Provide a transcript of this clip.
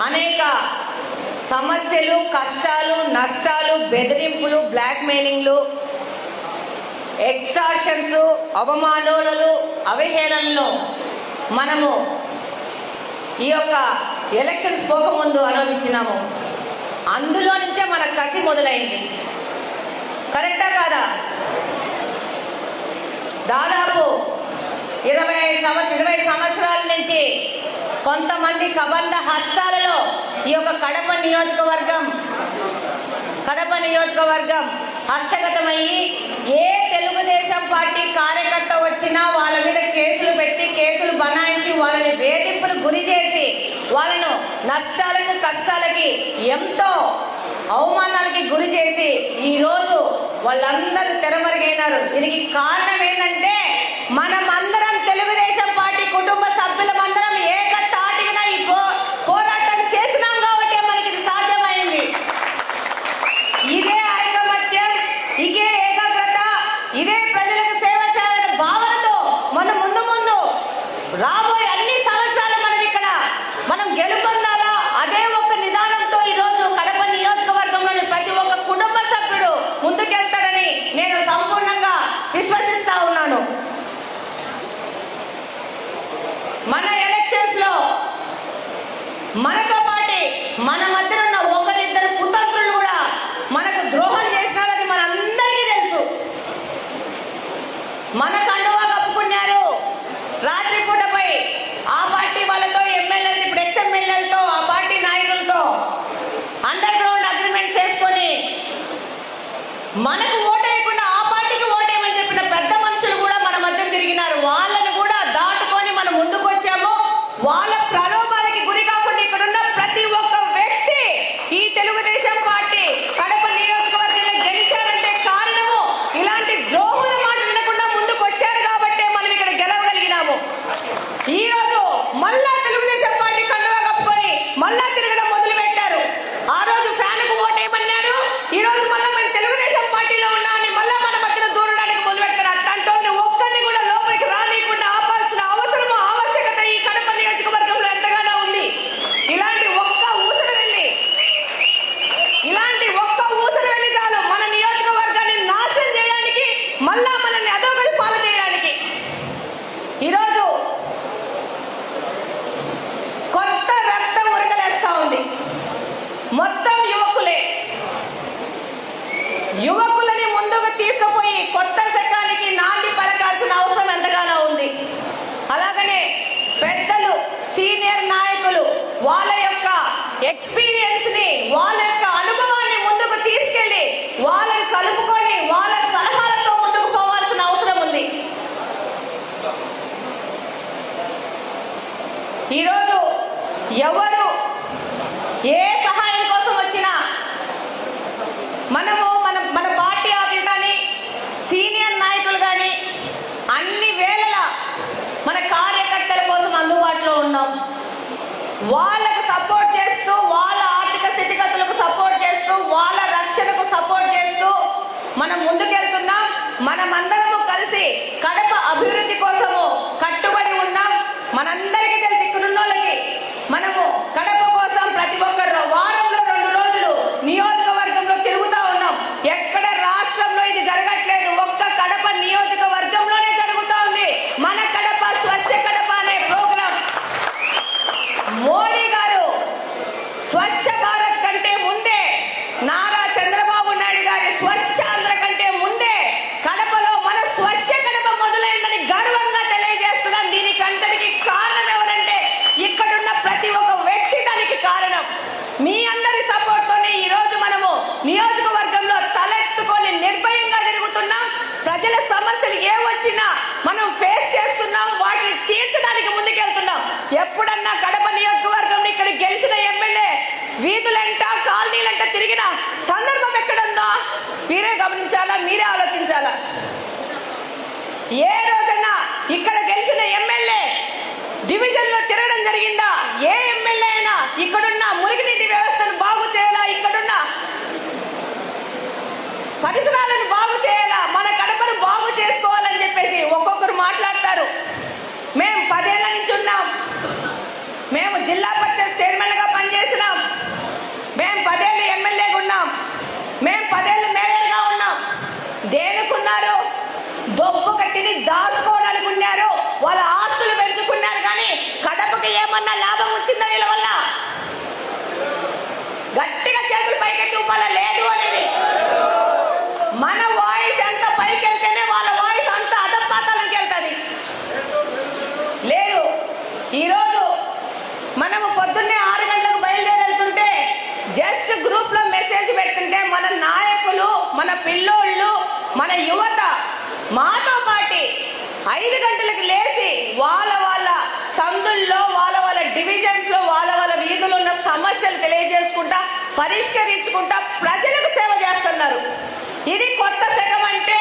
అనేక సమస్యలు కష్టాలు నష్టాలు బెదిరింపులు బ్లాక్మెయిలింగ్లు ఎక్స్టార్షన్స్ అవమానాలు అవహేళనలు మనము ఈ యొక్క ఎలక్షన్స్ పోకముందు అనుభవించినాము. అందులో నుంచే మన కసి మొదలైంది. కరెక్టా కాదా? దాదాపు ఇరవై సంవత్సరం ఇరవై సంవత్సరాల నుంచి కొంతమంది కబంధ హస్తాలలో ఈ యొక్క కడప నియోజకవర్గం కడప నియోజకవర్గం హస్తగతమయ్యి ఏ తెలుగుదేశం పార్టీ కార్యకర్త వచ్చినా వాళ్ళ మీద కేసులు పెట్టి కేసులు బనాయించి వాళ్ళని వేధింపులు గురి చేసి వాళ్ళను నష్టాలకు కష్టాలకి ఎంతో అవమానాలకి గురి చేసి ఈరోజు వాళ్ళందరూ తెరమరుగైనారు. దీనికి కారణం ఏంటంటే మనం తెలుగుదేశం పార్టీ కుటుంబ సభ్యులమందరం ఏక తాటిన ఈ పో పోరాటం చేసినాం కాబట్టి మనకి ఇది సాధ్యమైంది ఇదే ఐకమత్యం ఇదే ఏకాగ్రత ఇదే ప్రజలకు సేవ చేయాలనే భావనతో మనం ముందు ముందు రాబోయే అన్ని సంవత్సరాలు మనం ఇక్కడ మనం గెలుపొందాలా? అదే ఒక నిదానంతో ఈరోజు కడప నియోజకవర్గంలోని ప్రతి ఒక్క కుటుంబ సభ్యుడు ముందుకెళ్తాడని నేను సంపూర్ణంగా విశ్వసిస్తా ఉన్నాను. వచ్చాము వాళ్ళ యువకులని ముందుకు తీసుకుపోయి కొత్త శకానికి నాంది పలకాల్సిన అవసరం ఎంతగానో ఉంది. అలాగనే పెద్దలు సీనియర్ నాయకులు వాళ్ళ యొక్క ఎక్స్పీరియన్స్ని వాళ్ళ యొక్క అనుభవాన్ని ముందుకు తీసుకెళ్ళి వాళ్ళని కలుపుకొని వాళ్ళ సలహాలతో ముందుకు పోవాల్సిన అవసరం ఉంది. ఈరోజు ఎవరు ఏ సహాయం కోసం వచ్చినా మనము మన మన పార్టీ ఆఫీస్ కానీ సీనియర్ నాయకులు కానీ అన్ని వేళల మన కార్యకర్తల కోసం అందుబాటులో ఉన్నాం. వాళ్ళకు సపోర్ట్ చేస్తూ వాళ్ళ ఆర్థిక స్థితిగతులకు సపోర్ట్ చేస్తూ వాళ్ళ రక్షణకు సపోర్ట్ చేస్తూ మనం ముందుకెళ్తున్నాం. మనమందరము కలిసి కడప అభివృద్ధి కోసము కట్టుబడి ఉన్నాం. మనందరికీ తెలిసి ఇక్కడున్న వాళ్ళకి మనము కడప కోసం ప్రతి ఒక్కరు వారంలో రెండు రోజులు నియోజకవర్గంలో తిరుగుతా ఉన్నాం ఎక్కడ రాష్ట్రంలో ఇది జరగట్లేదు ఒక్క కడప నియోజకవర్గంలోనే జరుగుతా ఉంది మన కడప స్వచ్ఛ కడప అనే ప్రోగ్రాం మోడీ గారు స్వచ్ఛ భారత్ కంటే ముందే నారా చంద్రబాబు నాయుడు గారి స్వచ్ఛ ఆంధ్ర కంటే ముందే కడపలో మన స్వచ్ఛ కడప మొదలైందని గర్వంగా తెలియజేస్తున్నాం దీనికి అందరికి కారణం ఎవరంటే ఇక్కడున్న ప్రతి ఒక్క వ్యక్తి దానికి కారణం మీ అందరి సపోర్ట్ తోనే ఈ రోజు మనము నియోజకవర్గంలో తలెత్తుకొని నిర్భయంగా తిరుగుతున్నాం ప్రజల సమస్యలు ఏ వచ్చినా మనం ఫేస్ చేస్తున్నాం వాటిని తీర్చడానికి ముందుకెళ్తున్నాం ఎప్పుడన్నా కడప నియోజకవర్గంలో ఇక్కడ గెలిచిన ఎమ్మెల్యే వీధులంట కాలనీలంట తిరిగిన సందర్భం ఎక్కడుందో మీరే గమనించాలా మీరే ఆలోచించాలా ఏ రోజన్నా ఇక్కడ గెలిచిన ఎమ్మెల్యే డివిజన్లో తిరగడం జరిగిందా? ఏ ఎమ్మెల్యే అయినా ఇక్కడున్న మురుగునీటి వ్యవస్థను బాగు చేయాలా? ఇక్కడున్న పరిసరాలను మనము పొద్దున్నే ఆరు గంటలకు బయలుదేరెళ్తుంటే జస్ట్ గ్రూప్లో మెసేజ్ పెడుతుంటే మన నాయకులు మన పిల్లోళ్ళు మన యువత మాతో పాటి ఐదు గంటలకు లేచి వాళ్ళ వాళ్ళ సందుల్లో వాళ్ళ వాళ్ళ డివిజన్స్లో వాళ్ళ వాళ్ళ వీధులు ఉన్న సమస్యలు తెలియజేసుకుంటా పరిష్కరించుకుంటా ప్రజలకు సేవ చేస్తున్నారు. ఇది కొత్త శకం అంటే